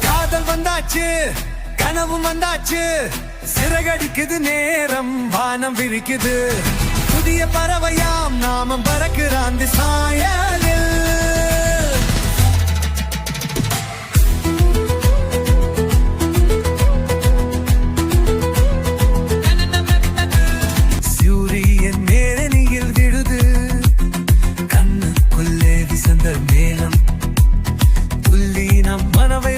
காதல் வந்தாச்சு கனவும் வந்தாச்சு. சிறகடிக்குது நேரம் வானம் விரிக்குது. புதிய பறவையாம் நாம பறக்கிறாந்து சாயலில். மேலம் சொல்லி நம் மனவை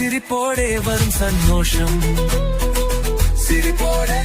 சிரிப்போடே வரும் சந்தோஷம். சிரிப்போடே.